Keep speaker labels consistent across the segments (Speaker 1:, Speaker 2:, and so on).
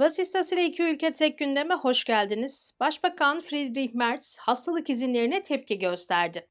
Speaker 1: Vasistas ile iki ülke tek gündeme hoş geldiniz. Başbakan Friedrich Merz hastalık izinlerine tepki gösterdi.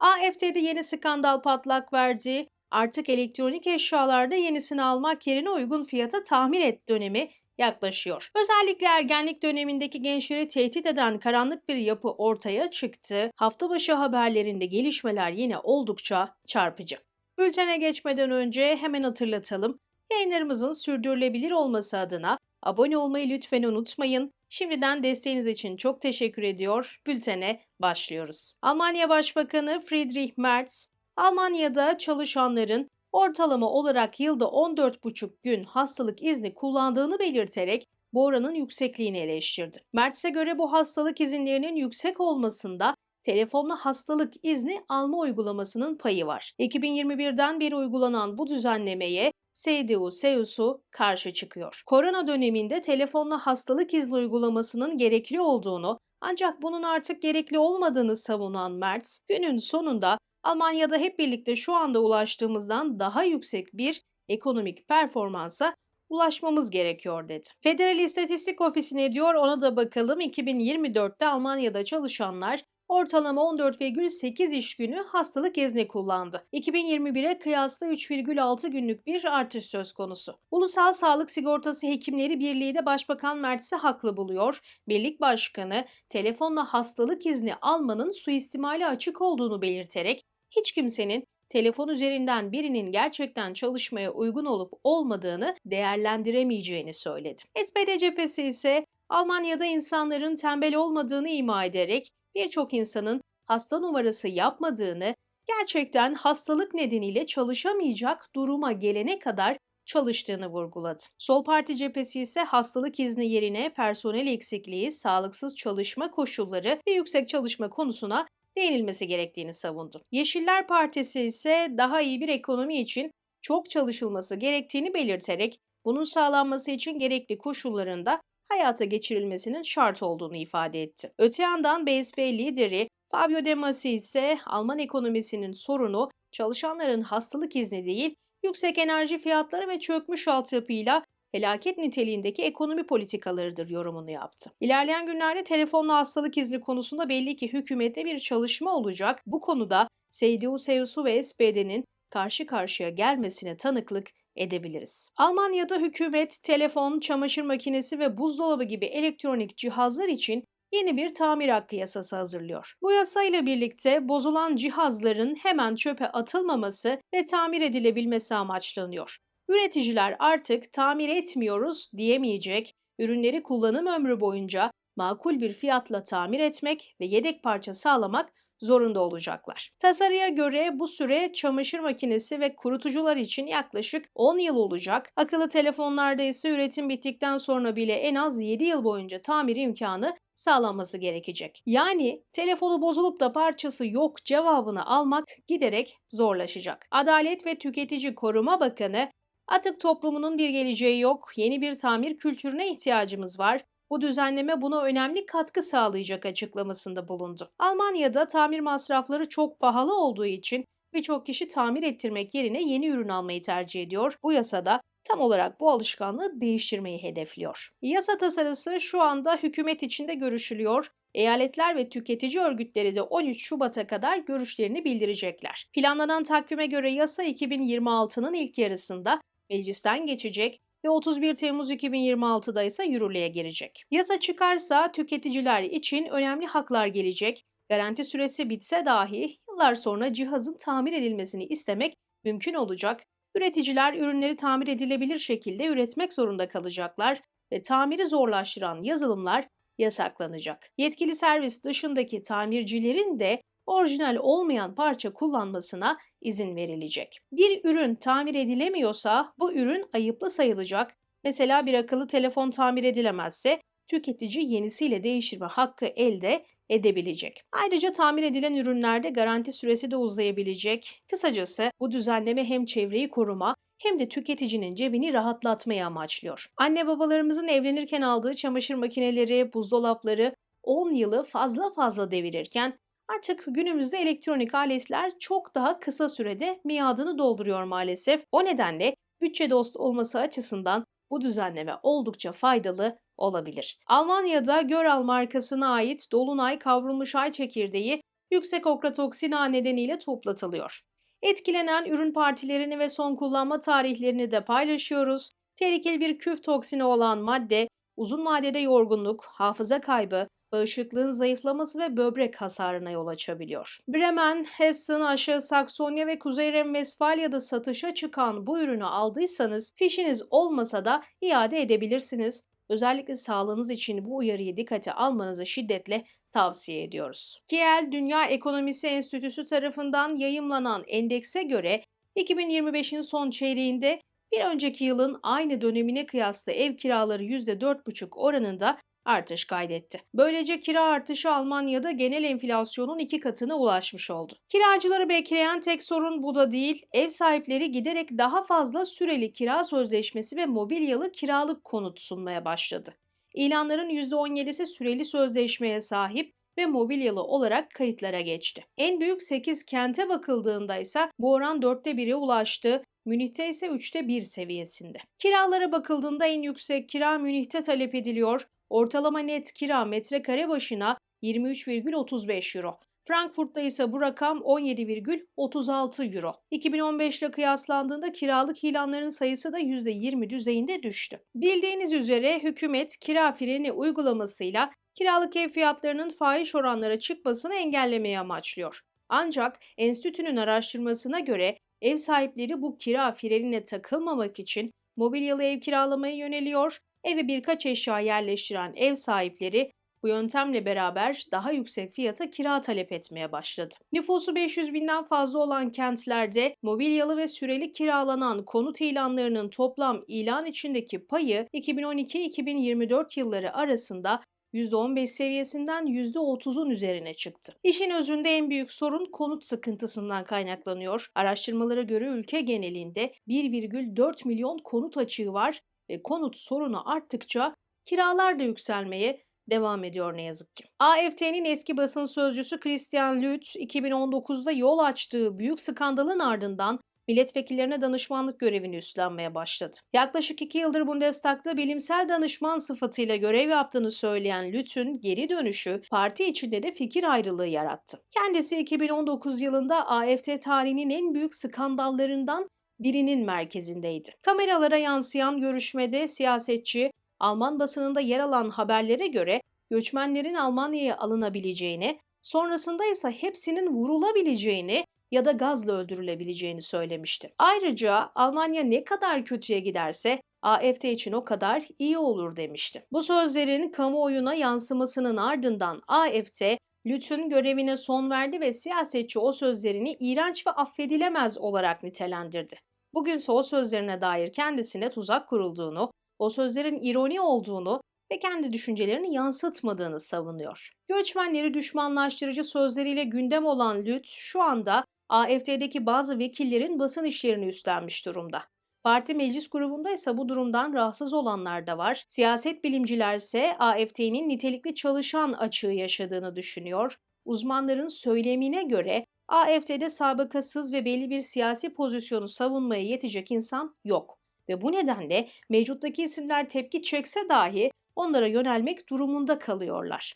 Speaker 1: AFD'de yeni skandal patlak verdi. Artık elektronik eşyalarda yenisini almak yerine uygun fiyata tahmin et dönemi yaklaşıyor. Özellikle ergenlik dönemindeki gençleri tehdit eden karanlık bir yapı ortaya çıktı. Hafta başı haberlerinde gelişmeler yine oldukça çarpıcı. Bültene geçmeden önce hemen hatırlatalım. Yayınlarımızın sürdürülebilir olması adına abone olmayı lütfen unutmayın. Şimdiden desteğiniz için çok teşekkür ediyor. Bültene başlıyoruz. Almanya Başbakanı Friedrich Merz, Almanya'da çalışanların ortalama olarak yılda 14,5 gün hastalık izni kullandığını belirterek bu oranın yüksekliğini eleştirdi. Mertz'e göre bu hastalık izinlerinin yüksek olmasında telefonla hastalık izni alma uygulamasının payı var. 2021'den beri uygulanan bu düzenlemeye CDU, CSU karşı çıkıyor. Korona döneminde telefonla hastalık izni uygulamasının gerekli olduğunu ancak bunun artık gerekli olmadığını savunan Merz, günün sonunda Almanya'da hep birlikte şu anda ulaştığımızdan daha yüksek bir ekonomik performansa ulaşmamız gerekiyor dedi. Federal İstatistik Ofisi ne diyor ona da bakalım. 2024'te Almanya'da çalışanlar ortalama 14,8 iş günü hastalık izni kullandı. 2021'e kıyasla 3,6 günlük bir artış söz konusu. Ulusal Sağlık Sigortası Hekimleri Birliği de Başbakan Mert'si haklı buluyor. Birlik Başkanı telefonla hastalık izni almanın suistimali açık olduğunu belirterek hiç kimsenin telefon üzerinden birinin gerçekten çalışmaya uygun olup olmadığını değerlendiremeyeceğini söyledi. SPD cephesi ise Almanya'da insanların tembel olmadığını ima ederek birçok insanın hasta numarası yapmadığını, gerçekten hastalık nedeniyle çalışamayacak duruma gelene kadar çalıştığını vurguladı. Sol Parti cephesi ise hastalık izni yerine personel eksikliği, sağlıksız çalışma koşulları ve yüksek çalışma konusuna değinilmesi gerektiğini savundu. Yeşiller Partisi ise daha iyi bir ekonomi için çok çalışılması gerektiğini belirterek bunun sağlanması için gerekli koşullarında hayata geçirilmesinin şart olduğunu ifade etti. Öte yandan BSP lideri Fabio De Masi ise Alman ekonomisinin sorunu çalışanların hastalık izni değil, yüksek enerji fiyatları ve çökmüş altyapıyla felaket niteliğindeki ekonomi politikalarıdır yorumunu yaptı. İlerleyen günlerde telefonla hastalık izni konusunda belli ki hükümette bir çalışma olacak. Bu konuda CDU, CSU ve SPD'nin karşı karşıya gelmesine tanıklık edebiliriz. Almanya'da hükümet telefon, çamaşır makinesi ve buzdolabı gibi elektronik cihazlar için yeni bir tamir hakkı yasası hazırlıyor. Bu yasayla birlikte bozulan cihazların hemen çöpe atılmaması ve tamir edilebilmesi amaçlanıyor. Üreticiler artık tamir etmiyoruz diyemeyecek, ürünleri kullanım ömrü boyunca makul bir fiyatla tamir etmek ve yedek parça sağlamak zorunda olacaklar. Tasarıya göre bu süre çamaşır makinesi ve kurutucular için yaklaşık 10 yıl olacak. Akıllı telefonlarda ise üretim bittikten sonra bile en az 7 yıl boyunca tamir imkanı sağlanması gerekecek. Yani telefonu bozulup da parçası yok cevabını almak giderek zorlaşacak. Adalet ve Tüketici Koruma Bakanı Atık toplumunun bir geleceği yok, yeni bir tamir kültürüne ihtiyacımız var. Bu düzenleme buna önemli katkı sağlayacak açıklamasında bulundu. Almanya'da tamir masrafları çok pahalı olduğu için birçok kişi tamir ettirmek yerine yeni ürün almayı tercih ediyor. Bu yasada tam olarak bu alışkanlığı değiştirmeyi hedefliyor. Yasa tasarısı şu anda hükümet içinde görüşülüyor. Eyaletler ve tüketici örgütleri de 13 Şubat'a kadar görüşlerini bildirecekler. Planlanan takvime göre yasa 2026'nın ilk yarısında meclisten geçecek ve 31 Temmuz 2026'da ise yürürlüğe girecek. Yasa çıkarsa tüketiciler için önemli haklar gelecek. Garanti süresi bitse dahi yıllar sonra cihazın tamir edilmesini istemek mümkün olacak. Üreticiler ürünleri tamir edilebilir şekilde üretmek zorunda kalacaklar ve tamiri zorlaştıran yazılımlar yasaklanacak. Yetkili servis dışındaki tamircilerin de orijinal olmayan parça kullanmasına izin verilecek. Bir ürün tamir edilemiyorsa bu ürün ayıplı sayılacak. Mesela bir akıllı telefon tamir edilemezse tüketici yenisiyle değiştirme hakkı elde edebilecek. Ayrıca tamir edilen ürünlerde garanti süresi de uzayabilecek. Kısacası bu düzenleme hem çevreyi koruma hem de tüketicinin cebini rahatlatmayı amaçlıyor. Anne babalarımızın evlenirken aldığı çamaşır makineleri, buzdolapları 10 yılı fazla fazla devirirken Artık günümüzde elektronik aletler çok daha kısa sürede miadını dolduruyor maalesef. O nedenle bütçe dostu olması açısından bu düzenleme oldukça faydalı olabilir. Almanya'da Göral markasına ait Dolunay kavrulmuş ay çekirdeği yüksek okratoksin ağı nedeniyle toplatılıyor. Etkilenen ürün partilerini ve son kullanma tarihlerini de paylaşıyoruz. Tehlikeli bir küf toksini olan madde uzun vadede yorgunluk, hafıza kaybı, bağışıklığın zayıflaması ve böbrek hasarına yol açabiliyor. Bremen, Hessen, Aşağı Saksonya ve Kuzey Ren-Vesfalya'da satışa çıkan bu ürünü aldıysanız fişiniz olmasa da iade edebilirsiniz. Özellikle sağlığınız için bu uyarıyı dikkate almanızı şiddetle tavsiye ediyoruz. Kiel Dünya Ekonomisi Enstitüsü tarafından yayımlanan endekse göre 2025'in son çeyreğinde bir önceki yılın aynı dönemine kıyasla ev kiraları %4,5 oranında artış kaydetti. Böylece kira artışı Almanya'da genel enflasyonun iki katına ulaşmış oldu. Kiracıları bekleyen tek sorun bu da değil, ev sahipleri giderek daha fazla süreli kira sözleşmesi ve mobilyalı kiralık konut sunmaya başladı. İlanların %17'si süreli sözleşmeye sahip ve mobilyalı olarak kayıtlara geçti. En büyük 8 kente bakıldığında ise bu oran 4'te 1'e ulaştı. Münih'te ise 3'te 1 seviyesinde. Kiralara bakıldığında en yüksek kira Münih'te talep ediliyor. Ortalama net kira metrekare başına 23,35 euro. Frankfurt'ta ise bu rakam 17,36 euro. 2015 ile kıyaslandığında kiralık ilanların sayısı da %20 düzeyinde düştü. Bildiğiniz üzere hükümet kira freni uygulamasıyla kiralık ev fiyatlarının fahiş oranlara çıkmasını engellemeye amaçlıyor. Ancak enstitünün araştırmasına göre ev sahipleri bu kira frenine takılmamak için mobilyalı ev kiralamaya yöneliyor, eve birkaç eşya yerleştiren ev sahipleri bu yöntemle beraber daha yüksek fiyata kira talep etmeye başladı. Nüfusu 500 binden fazla olan kentlerde mobilyalı ve süreli kiralanan konut ilanlarının toplam ilan içindeki payı 2012-2024 yılları arasında %15 seviyesinden %30'un üzerine çıktı. İşin özünde en büyük sorun konut sıkıntısından kaynaklanıyor. Araştırmalara göre ülke genelinde 1,4 milyon konut açığı var ve konut sorunu arttıkça kiralar da yükselmeye devam ediyor ne yazık ki. AFT'nin eski basın sözcüsü Christian Lüth 2019'da yol açtığı büyük skandalın ardından milletvekillerine danışmanlık görevini üstlenmeye başladı. Yaklaşık iki yıldır Bundestag'da bilimsel danışman sıfatıyla görev yaptığını söyleyen Lüt'ün geri dönüşü parti içinde de fikir ayrılığı yarattı. Kendisi 2019 yılında AFT tarihinin en büyük skandallarından birinin merkezindeydi. Kameralara yansıyan görüşmede siyasetçi Alman basınında yer alan haberlere göre göçmenlerin Almanya'ya alınabileceğini, sonrasında ise hepsinin vurulabileceğini ya da gazla öldürülebileceğini söylemişti. Ayrıca Almanya ne kadar kötüye giderse AFD için o kadar iyi olur demişti. Bu sözlerin kamuoyuna yansımasının ardından AFD Lüt'ün görevine son verdi ve siyasetçi o sözlerini iğrenç ve affedilemez olarak nitelendirdi. Bugünse o sözlerine dair kendisine tuzak kurulduğunu, o sözlerin ironi olduğunu ve kendi düşüncelerini yansıtmadığını savunuyor. Göçmenleri düşmanlaştırıcı sözleriyle gündem olan Lüt şu anda AFD'deki bazı vekillerin basın işlerini üstlenmiş durumda. Parti meclis grubunda ise bu durumdan rahatsız olanlar da var. Siyaset bilimciler ise AFD'nin nitelikli çalışan açığı yaşadığını düşünüyor. Uzmanların söylemine göre AFD'de sabıkasız ve belli bir siyasi pozisyonu savunmaya yetecek insan yok. Ve bu nedenle mevcuttaki isimler tepki çekse dahi onlara yönelmek durumunda kalıyorlar.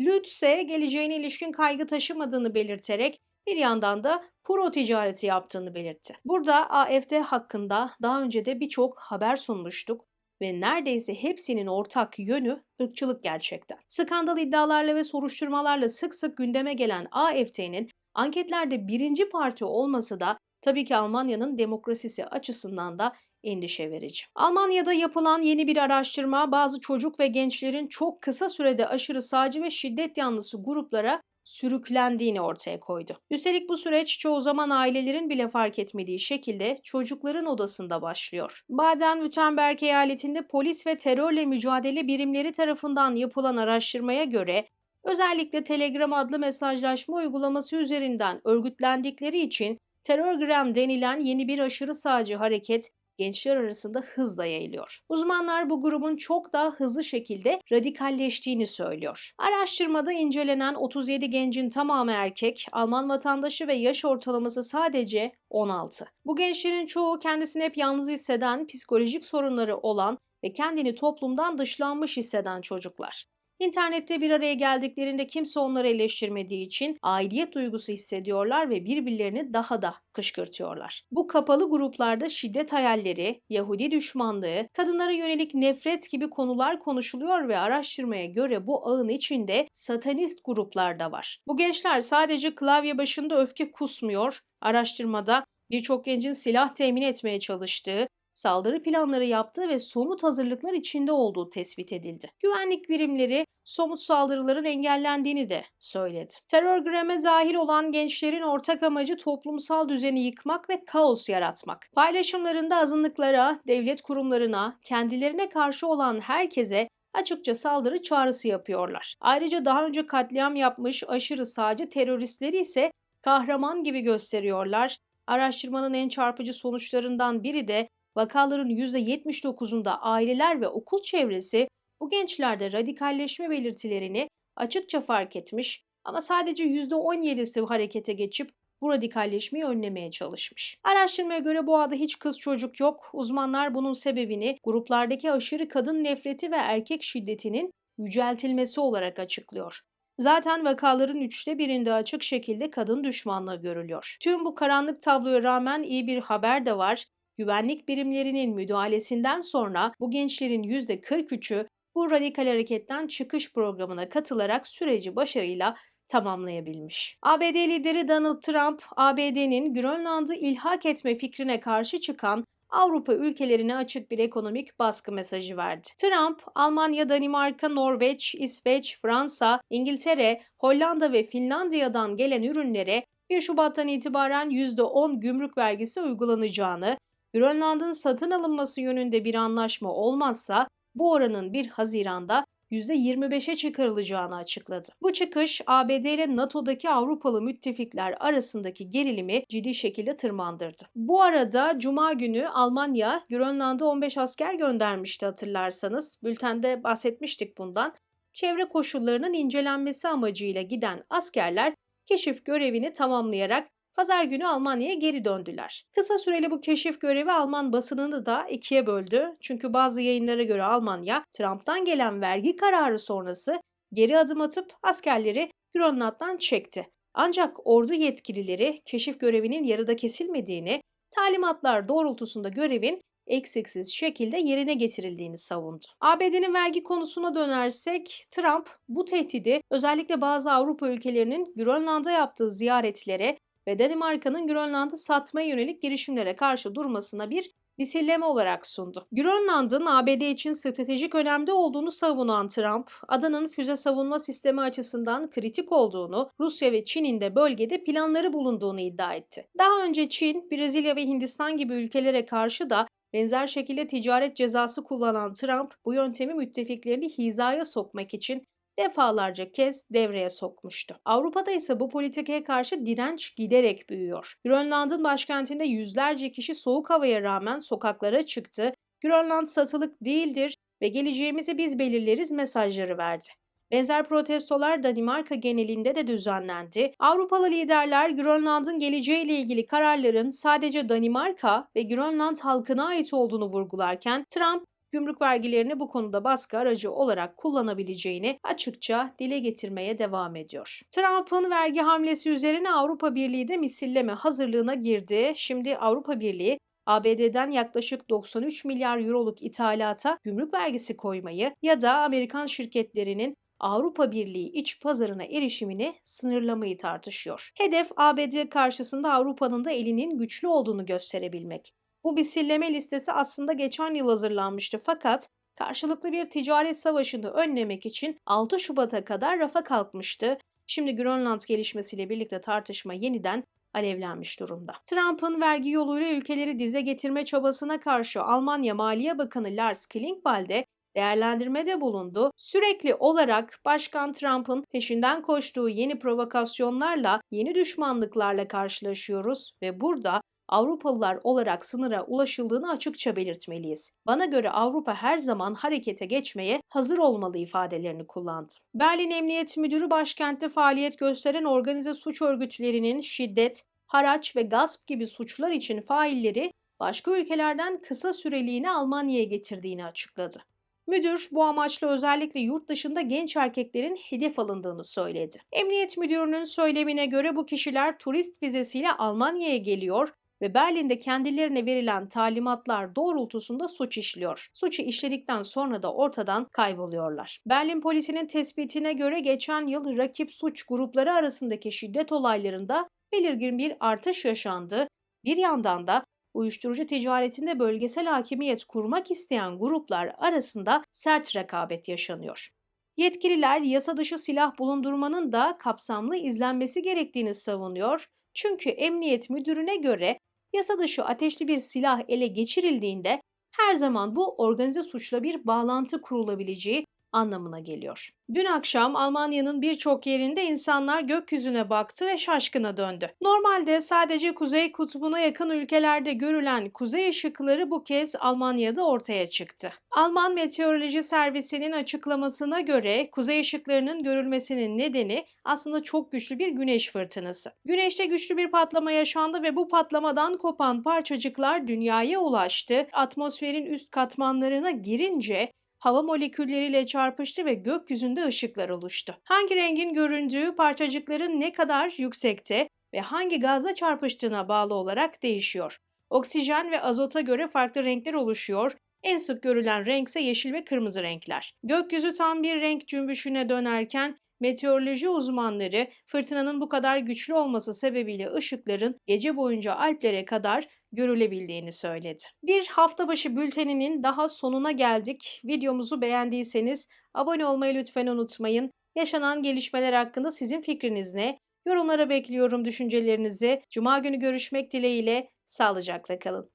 Speaker 1: Lüt ise geleceğine ilişkin kaygı taşımadığını belirterek bir yandan da pro ticareti yaptığını belirtti. Burada AFD hakkında daha önce de birçok haber sunmuştuk ve neredeyse hepsinin ortak yönü ırkçılık gerçekten. Skandal iddialarla ve soruşturmalarla sık sık gündeme gelen AFD'nin anketlerde birinci parti olması da tabii ki Almanya'nın demokrasisi açısından da endişe verici. Almanya'da yapılan yeni bir araştırma bazı çocuk ve gençlerin çok kısa sürede aşırı sağcı ve şiddet yanlısı gruplara sürüklendiğini ortaya koydu. Üstelik bu süreç çoğu zaman ailelerin bile fark etmediği şekilde çocukların odasında başlıyor. Baden-Württemberg eyaletinde polis ve terörle mücadele birimleri tarafından yapılan araştırmaya göre özellikle Telegram adlı mesajlaşma uygulaması üzerinden örgütlendikleri için Terörgram denilen yeni bir aşırı sağcı hareket gençler arasında hızla yayılıyor. Uzmanlar bu grubun çok daha hızlı şekilde radikalleştiğini söylüyor. Araştırmada incelenen 37 gencin tamamı erkek, Alman vatandaşı ve yaş ortalaması sadece 16. Bu gençlerin çoğu kendisini hep yalnız hisseden, psikolojik sorunları olan ve kendini toplumdan dışlanmış hisseden çocuklar. İnternette bir araya geldiklerinde kimse onları eleştirmediği için aidiyet duygusu hissediyorlar ve birbirlerini daha da kışkırtıyorlar. Bu kapalı gruplarda şiddet hayalleri, Yahudi düşmanlığı, kadınlara yönelik nefret gibi konular konuşuluyor ve araştırmaya göre bu ağın içinde satanist gruplar da var. Bu gençler sadece klavye başında öfke kusmuyor, araştırmada birçok gencin silah temin etmeye çalıştığı, saldırı planları yaptığı ve somut hazırlıklar içinde olduğu tespit edildi. Güvenlik birimleri somut saldırıların engellendiğini de söyledi. Terörgreme dahil olan gençlerin ortak amacı toplumsal düzeni yıkmak ve kaos yaratmak. Paylaşımlarında azınlıklara, devlet kurumlarına, kendilerine karşı olan herkese açıkça saldırı çağrısı yapıyorlar. Ayrıca daha önce katliam yapmış aşırı sağcı teröristleri ise kahraman gibi gösteriyorlar. Araştırmanın en çarpıcı sonuçlarından biri de Vakaların %79'unda aileler ve okul çevresi bu gençlerde radikalleşme belirtilerini açıkça fark etmiş ama sadece %17'si harekete geçip bu radikalleşmeyi önlemeye çalışmış. Araştırmaya göre bu ağda hiç kız çocuk yok. Uzmanlar bunun sebebini gruplardaki aşırı kadın nefreti ve erkek şiddetinin yüceltilmesi olarak açıklıyor. Zaten vakaların üçte birinde açık şekilde kadın düşmanlığı görülüyor. Tüm bu karanlık tabloya rağmen iyi bir haber de var. Güvenlik birimlerinin müdahalesinden sonra bu gençlerin %43'ü bu radikal hareketten çıkış programına katılarak süreci başarıyla tamamlayabilmiş. ABD lideri Donald Trump, ABD'nin Grönland'ı ilhak etme fikrine karşı çıkan Avrupa ülkelerine açık bir ekonomik baskı mesajı verdi. Trump, Almanya, Danimarka, Norveç, İsveç, Fransa, İngiltere, Hollanda ve Finlandiya'dan gelen ürünlere 1 Şubat'tan itibaren %10 gümrük vergisi uygulanacağını, Grönland'ın satın alınması yönünde bir anlaşma olmazsa bu oranın 1 Haziran'da %25'e çıkarılacağını açıkladı. Bu çıkış ABD ile NATO'daki Avrupalı müttefikler arasındaki gerilimi ciddi şekilde tırmandırdı. Bu arada Cuma günü Almanya Grönland'a 15 asker göndermişti hatırlarsanız. Bültende bahsetmiştik bundan. Çevre koşullarının incelenmesi amacıyla giden askerler keşif görevini tamamlayarak Pazar günü Almanya'ya geri döndüler. Kısa süreli bu keşif görevi Alman basınını da ikiye böldü. Çünkü bazı yayınlara göre Almanya, Trump'tan gelen vergi kararı sonrası geri adım atıp askerleri Grönland'dan çekti. Ancak ordu yetkilileri keşif görevinin yarıda kesilmediğini, talimatlar doğrultusunda görevin eksiksiz şekilde yerine getirildiğini savundu. ABD'nin vergi konusuna dönersek Trump bu tehdidi özellikle bazı Avrupa ülkelerinin Grönland'a yaptığı ziyaretlere ve Danimarka'nın Grönland'ı satmaya yönelik girişimlere karşı durmasına bir misilleme olarak sundu. Grönland'ın ABD için stratejik önemde olduğunu savunan Trump, adanın füze savunma sistemi açısından kritik olduğunu, Rusya ve Çin'in de bölgede planları bulunduğunu iddia etti. Daha önce Çin, Brezilya ve Hindistan gibi ülkelere karşı da benzer şekilde ticaret cezası kullanan Trump, bu yöntemi müttefiklerini hizaya sokmak için defalarca kez devreye sokmuştu. Avrupa'da ise bu politikaya karşı direnç giderek büyüyor. Grönland'ın başkentinde yüzlerce kişi soğuk havaya rağmen sokaklara çıktı. Grönland satılık değildir ve geleceğimizi biz belirleriz mesajları verdi. Benzer protestolar Danimarka genelinde de düzenlendi. Avrupalı liderler Grönland'ın geleceğiyle ilgili kararların sadece Danimarka ve Grönland halkına ait olduğunu vurgularken Trump gümrük vergilerini bu konuda baskı aracı olarak kullanabileceğini açıkça dile getirmeye devam ediyor. Trump'ın vergi hamlesi üzerine Avrupa Birliği de misilleme hazırlığına girdi. Şimdi Avrupa Birliği ABD'den yaklaşık 93 milyar euroluk ithalata gümrük vergisi koymayı ya da Amerikan şirketlerinin Avrupa Birliği iç pazarına erişimini sınırlamayı tartışıyor. Hedef ABD karşısında Avrupa'nın da elinin güçlü olduğunu gösterebilmek. Bu misilleme listesi aslında geçen yıl hazırlanmıştı fakat karşılıklı bir ticaret savaşını önlemek için 6 Şubat'a kadar rafa kalkmıştı. Şimdi Grönland gelişmesiyle birlikte tartışma yeniden alevlenmiş durumda. Trump'ın vergi yoluyla ülkeleri dize getirme çabasına karşı Almanya Maliye Bakanı Lars Klingbeil de değerlendirmede bulundu. Sürekli olarak Başkan Trump'ın peşinden koştuğu yeni provokasyonlarla, yeni düşmanlıklarla karşılaşıyoruz ve burada Avrupalılar olarak sınıra ulaşıldığını açıkça belirtmeliyiz. Bana göre Avrupa her zaman harekete geçmeye hazır olmalı ifadelerini kullandı. Berlin Emniyet Müdürü başkentte faaliyet gösteren organize suç örgütlerinin şiddet, haraç ve gasp gibi suçlar için failleri başka ülkelerden kısa süreliğine Almanya'ya getirdiğini açıkladı. Müdür bu amaçla özellikle yurt dışında genç erkeklerin hedef alındığını söyledi. Emniyet müdürünün söylemine göre bu kişiler turist vizesiyle Almanya'ya geliyor ve Berlin'de kendilerine verilen talimatlar doğrultusunda suç işliyor. Suçu işledikten sonra da ortadan kayboluyorlar. Berlin polisinin tespitine göre geçen yıl rakip suç grupları arasındaki şiddet olaylarında belirgin bir artış yaşandı. Bir yandan da uyuşturucu ticaretinde bölgesel hakimiyet kurmak isteyen gruplar arasında sert rekabet yaşanıyor. Yetkililer yasa dışı silah bulundurmanın da kapsamlı izlenmesi gerektiğini savunuyor. Çünkü emniyet müdürüne göre yasa dışı ateşli bir silah ele geçirildiğinde her zaman bu organize suçla bir bağlantı kurulabileceği anlamına geliyor. Dün akşam Almanya'nın birçok yerinde insanlar gökyüzüne baktı ve şaşkına döndü. Normalde sadece Kuzey Kutbu'na yakın ülkelerde görülen kuzey ışıkları bu kez Almanya'da ortaya çıktı. Alman Meteoroloji Servisi'nin açıklamasına göre kuzey ışıklarının görülmesinin nedeni aslında çok güçlü bir güneş fırtınası. Güneşte güçlü bir patlama yaşandı ve bu patlamadan kopan parçacıklar dünyaya ulaştı. Atmosferin üst katmanlarına girince hava molekülleriyle çarpıştı ve gökyüzünde ışıklar oluştu. Hangi rengin göründüğü parçacıkların ne kadar yüksekte ve hangi gazla çarpıştığına bağlı olarak değişiyor. Oksijen ve azota göre farklı renkler oluşuyor. En sık görülen renk ise yeşil ve kırmızı renkler. Gökyüzü tam bir renk cümbüşüne dönerken meteoroloji uzmanları fırtınanın bu kadar güçlü olması sebebiyle ışıkların gece boyunca Alplere kadar görülebildiğini söyledi. Bir hafta başı bülteninin daha sonuna geldik. Videomuzu beğendiyseniz abone olmayı lütfen unutmayın. Yaşanan gelişmeler hakkında sizin fikriniz ne? Yorumlara bekliyorum düşüncelerinizi. Cuma günü görüşmek dileğiyle sağlıcakla kalın.